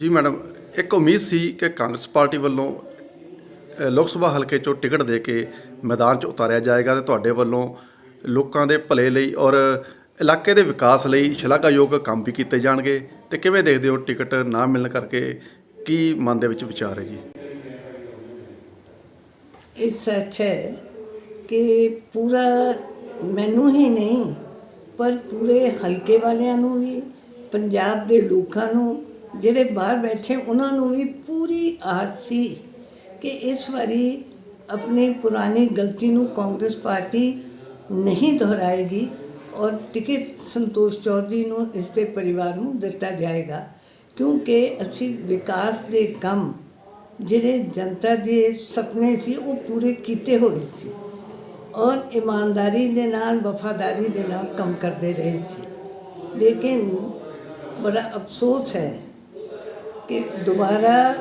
ਜੀ ਮੈਡਮ, ਇੱਕ ਉਮੀਦ ਸੀ ਕਿ ਕਾਂਗਰਸ ਪਾਰਟੀ ਵੱਲੋਂ ਲੋਕ ਸਭਾ ਹਲਕੇ ਚੋਂ ਟਿਕਟ ਦੇ ਕੇ ਮੈਦਾਨ 'ਚ ਉਤਾਰਿਆ ਜਾਏਗਾ ਤੇ ਤੁਹਾਡੇ ਵੱਲੋਂ ਲੋਕਾਂ ਦੇ ਭਲੇ ਲਈ ਔਰ ਇਲਾਕੇ ਦੇ ਵਿਕਾਸ ਲਈ ਸ਼ਲਾਘਾਯੋਗ ਕੰਮ ਵੀ ਕੀਤੇ ਜਾਣਗੇ। ਤੇ ਕਿਵੇਂ ਦੇਖਦੇ ਹੋ ਟਿਕਟ ਨਾ ਮਿਲਣ ਕਰਕੇ? ਕੀ ਮਨ ਦੇ ਵਿੱਚ ਵਿਚਾਰ ਹੈ ਜੀ? ਇਹ ਸੱਚ ਹੈ ਕਿ ਪੂਰਾ ਮੈਨੂੰ ਹੀ ਨਹੀਂ, ਪਰ ਪੂਰੇ ਹਲਕੇ ਵਾਲਿਆਂ ਨੂੰ ਵੀ, ਪੰਜਾਬ ਦੇ ਲੋਕਾਂ ਨੂੰ ਜਿਹੜੇ ਬਾਹਰ ਬੈਠੇ, ਉਹਨਾਂ ਨੂੰ ਵੀ ਪੂਰੀ ਆਸ ਸੀ ਕਿ ਇਸ ਵਾਰੀ ਆਪਣੀ ਪੁਰਾਣੀ ਗਲਤੀ ਨੂੰ ਕਾਂਗਰਸ ਪਾਰਟੀ ਨਹੀਂ ਦੁਹਰਾਏਗੀ ਔਰ ਟਿਕਟ ਸੰਤੋਸ਼ ਚੌਧਰੀ ਨੂੰ ਇਸ ਦੇ ਪਰਿਵਾਰ ਨੂੰ ਦਿੱਤਾ ਜਾਏਗਾ। ਕਿਉਂਕਿ ਅਸੀਂ ਵਿਕਾਸ ਦੇ ਕੰਮ ਜਿਹੜੇ ਜਨਤਾ ਦੇ ਸੁਪਨੇ ਸੀ, ਉਹ ਪੂਰੇ ਕੀਤੇ ਹੋਏ ਸੀ ਔਰ ਇਮਾਨਦਾਰੀ ਦੇ ਨਾਲ, ਵਫਾਦਾਰੀ ਦੇ ਨਾਲ ਕੰਮ ਕਰਦੇ ਰਹੇ ਸੀ। ਲੇਕਿਨ ਬੜਾ ਅਫਸੋਸ ਹੈ ਕਿ ਦੁਬਾਰਾ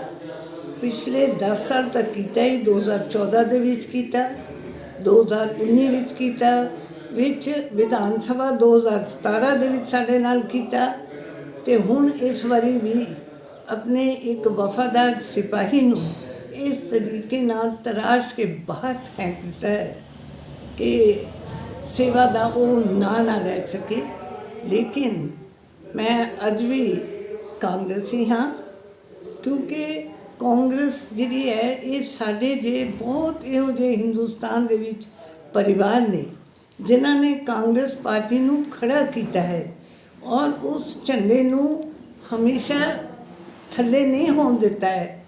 ਪਿਛਲੇ 10 ਸਾਲ ਤੱਕ ਕੀਤਾ ਹੀ 2014 ਦੇ ਵਿੱਚ ਕੀਤਾ 2019 ਵਿੱਚ ਕੀਤਾ, ਵਿੱਚ ਵਿਧਾਨ ਸਭਾ 2017 ਦੇ ਵਿੱਚ ਸਾਡੇ ਨਾਲ ਕੀਤਾ ਤੇ ਹੁਣ ਇਸ ਵਾਰੀ ਵੀ ਆਪਣੇ ਇੱਕ ਵਫਾਦਾਰ ਸਿਪਾਹੀ ਨੂੰ ਇਸ ਤਰੀਕੇ ਨਾਲ ਤਰਾਸ਼ ਕੇ ਬਾਹਰ ਫੈਂਕ ਦਿੱਤਾ ਹੈ ਕਿ ਸੇਵਾ ਦਾ ਉਹ ਨਾ ਨਾ ਰਹਿ ਸਕੇ। ਲੇਕਿਨ ਮੈਂ ਅੱਜ ਵੀ ਕਾਂਗਰਸੀ ਹਾਂ। ਕਿਉਂਕਿ ਕਾਂਗਰਸ ਜਿਹੜੀ ਹੈ, ਇਹ ਸਾਡੇ ਜੇ ਬਹੁਤ ਇਹੋ ਜਿਹੇ ਹਿੰਦੁਸਤਾਨ ਦੇ ਵਿੱਚ ਪਰਿਵਾਰ ਨੇ, ਜਿਨ੍ਹਾਂ ਨੇ ਕਾਂਗਰਸ ਪਾਰਟੀ ਨੂੰ ਖੜਾ ਕੀਤਾ ਹੈ ਔਰ ਉਸ ਝੰਡੇ ਨੂੰ ਹਮੇਸ਼ਾ ਥੱਲੇ ਨਹੀਂ ਹੋਣ ਦਿੱਤਾ ਹੈ।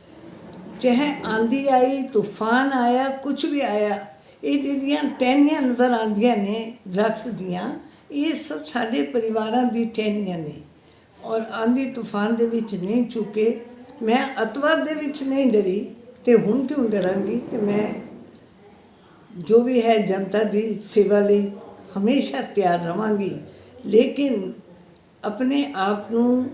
ਚਾਹੇ ਆਂਦੀ ਆਈ, ਤੂਫਾਨ ਆਇਆ ਕੁਝ ਵੀ ਆਇਆ, ਇਹ ਜਿਹੜੀਆਂ ਟਹਿਨੀਆਂ ਨਜ਼ਰ ਆਉਂਦੀਆਂ ਨੇ, ਦਰਖਤ ਦੀਆਂ, ਇਹ ਸਭ ਸਾਡੇ ਪਰਿਵਾਰਾਂ ਦੀ ਟਹਿਨੀਆਂ ਨੇ। ਔਰ ਆਂਦੀ ਤੂਫਾਨ ਦੇ ਵਿੱਚ ਨਹੀਂ ਚੁੱਕੇ ਮੈਂ ਅਤਵਾਦ ਦੇ ਵਿੱਚ ਨਹੀਂ ਡਰੀ ਤੇ ਹੁਣ ਕਿਉਂ ਡਰਾਂਗੀ ਤੇ ਮੈਂ ਜੋ ਵੀ ਹੈ ਜਨਤਾ ਦੀ ਸੇਵਾ ਲਈ ਹਮੇਸ਼ਾ ਤਿਆਰ ਰਵਾਂਗੀ। ਲੇਕਿਨ ਆਪਣੇ ਆਪ ਨੂੰ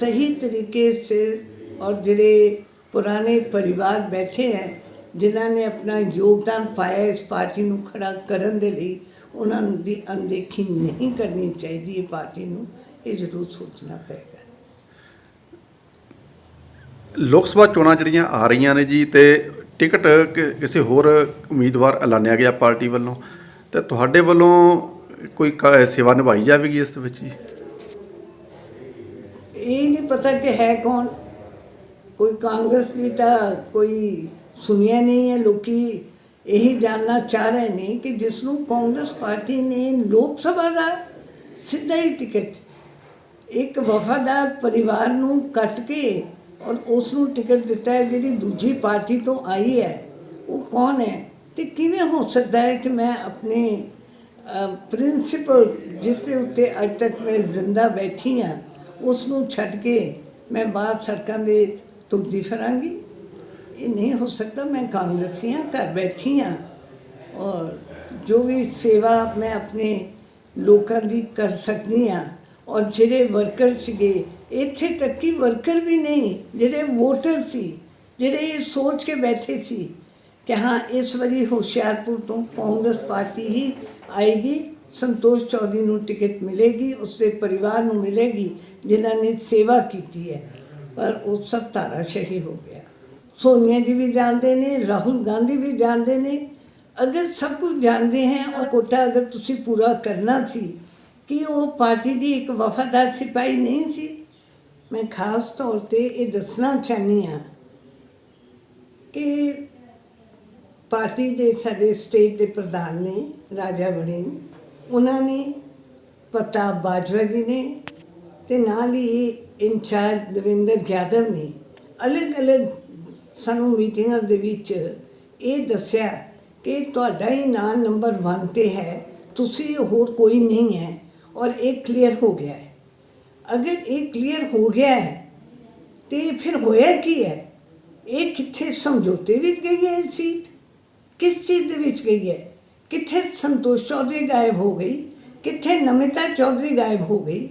ਸਹੀ ਤਰੀਕੇ ਸੇ ਔਰ ਜਿਹੜੇ ਪੁਰਾਣੇ ਪਰਿਵਾਰ ਬੈਠੇ ਹੈ, ਜਿਨ੍ਹਾਂ ਨੇ ਆਪਣਾ ਯੋਗਦਾਨ ਪਾਇਆ ਇਸ ਪਾਰਟੀ ਨੂੰ ਖੜਾ ਕਰਨ ਦੇ ਲਈ, ਉਹਨਾਂ ਦੀ ਅਣਦੇਖੀ ਨਹੀਂ ਕਰਨੀ ਚਾਹੀਦੀ ਇਹ ਪਾਰਟੀ ਨੂੰ, ਇਹ ਜ਼ਰੂਰ ਸੋਚਣਾ ਪਏਗਾ। ਲੋਕ ਸਭਾ ਚੋਣਾਂ ਜਿਹੜੀਆਂ ਆ ਰਹੀਆਂ ਨੇ ਜੀ ਤੇ ਟਿਕਟ ਕਿਸੇ ਹੋਰ ਉਮੀਦਵਾਰ ਐਲਾਨਿਆ ਗਿਆ ਪਾਰਟੀ ਵੱਲੋਂ, ਤੇ ਤੁਹਾਡੇ ਵੱਲੋਂ ਕੋਈ ਕ- ਸੇਵਾ ਨਿਭਾਈ ਜਾਵੇਗੀ ਇਸ ਵਿੱਚ ਜੀ? ਇਹ ਨਹੀਂ ਪਤਾ ਕਿ ਹੈ ਕੌਣ। ਕੋਈ ਕਾਂਗਰਸ ਦੀ ਤਾਂ ਕੋਈ ਸੁਣਿਆ ਨਹੀਂ ਹੈ, ਲੋਕੀ ਇਹੀ ਜਾਨਣਾ ਚਾਹ ਰਹੇ ਨੇ ਕਿ ਜਿਸ ਨੂੰ ਕਾਂਗਰਸ ਪਾਰਟੀ ਨੇ ਲੋਕ ਸਭਾ ਦਾ ਸਿੱਧਾ ਹੀ ਟਿਕਟ, ਇੱਕ ਵਫਾਦਾਰ ਪਰਿਵਾਰ ਨੂੰ ਕੱਟ ਕੇ ਔਰ ਉਸ ਨੂੰ ਟਿਕਟ ਦਿੱਤਾ ਹੈ, ਜਿਹੜੀ ਦੂਜੀ ਪਾਰਟੀ ਤੋਂ ਆਈ ਹੈ, ਉਹ ਕੌਣ ਹੈ? ਤੇ ਕਿਵੇਂ ਹੋ ਸਕਦਾ ਹੈ ਕਿ ਮੈਂ ਆਪਣੇ ਪ੍ਰਿੰਸੀਪਲ ਜਿਸ ਦੇ ਉੱਤੇ ਅੱਜ ਤੱਕ ਮੈਂ ਜ਼ਿੰਦਾ ਬੈਠੀ ਹਾਂ ਉਸ ਨੂੰ ਛੱਡ ਕੇ ਮੈਂ ਬਾਹਰ ਸੜਕਾਂ ਦੇ ਤੁਰਦੀ ਫਿਰਾਂਗੀ? ਇਹ ਨਹੀਂ ਹੋ ਸਕਦਾ, ਮੈਂ ਕਾਂਗਰਸੀ ਹਾਂ, ਘਰ ਬੈਠੀ ਹਾਂ। ਔਰ ਜੋ ਵੀ ਸੇਵਾ ਮੈਂ ਆਪਣੇ ਲੋਕਾਂ ਦੀ ਕਰ ਸਕਦੀ ਹਾਂ ਔਰ ਜਿਹੜੇ ਵਰਕਰ ਸੀਗੇ, ਇੱਥੇ ਤੱਕ ਕਿ ਵਰਕਰ ਵੀ ਨਹੀਂ, ਜਿਹੜੇ ਵੋਟਰ ਸੀ, ਜਿਹੜੇ ਇਹ ਸੋਚ ਕੇ ਬੈਠੇ ਸੀ ਕਿ ਹਾਂ, ਇਸ ਵਾਰੀ ਹੁਸ਼ਿਆਰਪੁਰ ਤੋਂ ਕਾਂਗਰਸ ਪਾਰਟੀ ਹੀ ਆਏਗੀ, ਸੰਤੋਸ਼ ਚੌਧਰੀ ਨੂੰ ਟਿਕਟ ਮਿਲੇਗੀ, ਉਸਦੇ ਪਰਿਵਾਰ ਨੂੰ ਮਿਲੇਗੀ, ਜਿਨ੍ਹਾਂ ਨੇ ਸੇਵਾ ਕੀਤੀ ਹੈ। ਪਰ ਉਹ ਸਭ ਧਾਰਾਸ਼ਾਹੀ ਹੋ ਗਿਆ। ਸੋਨੀਆ ਜੀ ਵੀ ਜਾਣਦੇ ਨੇ, ਰਾਹੁਲ ਗਾਂਧੀ ਵੀ ਜਾਣਦੇ ਨੇ। ਅਗਰ ਸਭ ਕੁਝ ਜਾਣਦੇ ਹੈ, ਉਹ ਕੋਟਾ ਅਗਰ ਤੁਸੀਂ ਪੂਰਾ ਕਰਨਾ ਸੀ ਕਿ ਉਹ ਪਾਰਟੀ ਦੀ ਇੱਕ ਵਫਾਦਾਰ ਸਿਪਾਹੀ ਨਹੀਂ ਸੀ? ਮੈਂ ਖਾਸ ਤੌਰ ਤੇ ਇਹ ਦੱਸਣਾ ਚਾਹਨੀ ਹਾਂ ਕਿ ਪਾਰਟੀ ਦੇ ਸਾਡੇ ਸਟੇਟ ਦੇ ਪ੍ਰਧਾਨ ਨੇ, ਰਾਜਾ ਵੜਿੰਗ, ਉਹਨਾਂ ਨੇ, ਪ੍ਰਤਾਪ ਬਾਜਵਾ ਜੀ ਨੇ ਤੇ ਨਾਲ ਹੀ ਇੰਚਾਰਜ ਦਵਿੰਦਰ ਯਾਦਵ ਨੇ, ਅਲੱਗ-ਅਲੱਗ ਸਾਨੂੰ ਮੀਟਿੰਗਾਂ ਦੇ ਵਿੱਚ ਇਹ ਦੱਸਿਆ ਕਿ ਤੁਹਾਡਾ ਹੀ ਨਾਂ ਨੰਬਰ 1 ਤੇ ਹੈ, ਤੁਸੀਂ ਹੋਰ ਕੋਈ ਨਹੀਂ ਹੈ। ਔਰ ਇਹ ਕਲੀਅਰ ਹੋ ਗਿਆ ਹੈ। ਅਗਰ ਇਹ ਕਲੀਅਰ ਹੋ ਗਿਆ ਹੈ, ਤੇ ਫਿਰ ਹੋਇਆ ਕੀ ਹੈ? ਇਹ ਕਿੱਥੇ ਸਮਝੌਤੇ ਵਿੱਚ ਗਈ ਹੈ ਇਹ ਸੀਟ ਕਿਸ ਚੀਜ਼ ਦੇ ਵਿੱਚ ਗਈ ਹੈ? ਕਿੱਥੇ ਸੰਤੋਸ਼ ਚੌਧਰੀ ਗਾਇਬ ਹੋ ਗਈ? ਕਿੱਥੇ ਨਮਿਤਾ ਚੌਧਰੀ ਗਾਇਬ ਹੋ ਗਈ?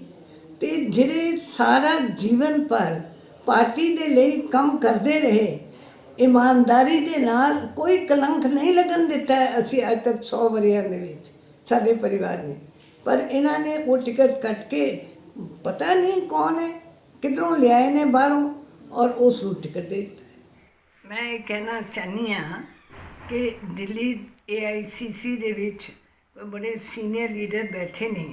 ਤੇ ਜਿਹੜੇ ਸਾਰਾ ਜੀਵਨ ਪਰ ਪਾਰਟੀ ਦੇ ਲਈ ਕੰਮ ਕਰਦੇ ਰਹੇ, ਇਮਾਨਦਾਰੀ ਦੇ ਨਾਲ ਕੋਈ ਕਲੰਕ ਨਹੀਂ ਲੱਗਣ ਦਿੱਤਾ ਅਸੀਂ ਅੱਜ ਤੱਕ 100 ਵਰਿਆਂ ਦੇ ਵਿੱਚ, ਸਾਡੇ ਪਰਿਵਾਰ ਨੇ। ਪਰ ਇਹਨਾਂ ਨੇ ਉਹ ਟਿਕਟ ਕੱਟ ਕੇ ਪਤਾ ਨਹੀਂ ਕੌਣ ਹੈ, ਕਿਧਰੋਂ ਲਿਆਏ ਨੇ ਬਾਹਰੋਂ ਔਰ ਉਸ ਨੂੰ ਟਿਕਟ ਦੇ ਦਿੱਤਾ ਮੈਂ ਇਹ ਕਹਿਣਾ ਚਾਹੁੰਦੀ ਹਾਂ ਕਿ ਦਿੱਲੀ ਏਆਈਸੀਸੀ ਦੇ ਵਿੱਚ ਬੜੇ ਸੀਨੀਅਰ ਲੀਡਰ ਬੈਠੇ ਨੇ,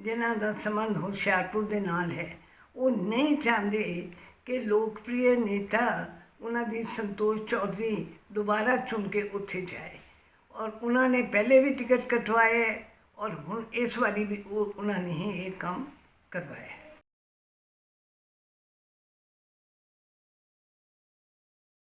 ਜਿਨ੍ਹਾਂ ਦਾ ਸੰਬੰਧ ਹੁਸ਼ਿਆਰਪੁਰ ਦੇ ਨਾਲ ਹੈ। ਉਹ ਨਹੀਂ ਚਾਹੁੰਦੇ ਕਿ ਲੋਕਪ੍ਰਿਯ ਨੇਤਾ ਉਹਨਾਂ ਦੀ ਸੰਤੋਸ਼ ਚੌਧਰੀ ਦੁਬਾਰਾ ਚੁਣ ਕੇ ਉੱਥੇ ਜਾਏ। ਔਰ ਉਹਨਾਂ ਨੇ ਪਹਿਲੇ ਵੀ ਟਿਕਟ ਕਟਵਾਏ ਹੈ ਔਰ ਹੁਣ ਇਸ ਵਾਰੀ ਵੀ ਉਹ ਉਹਨਾਂ ਨੇ ਹੀ।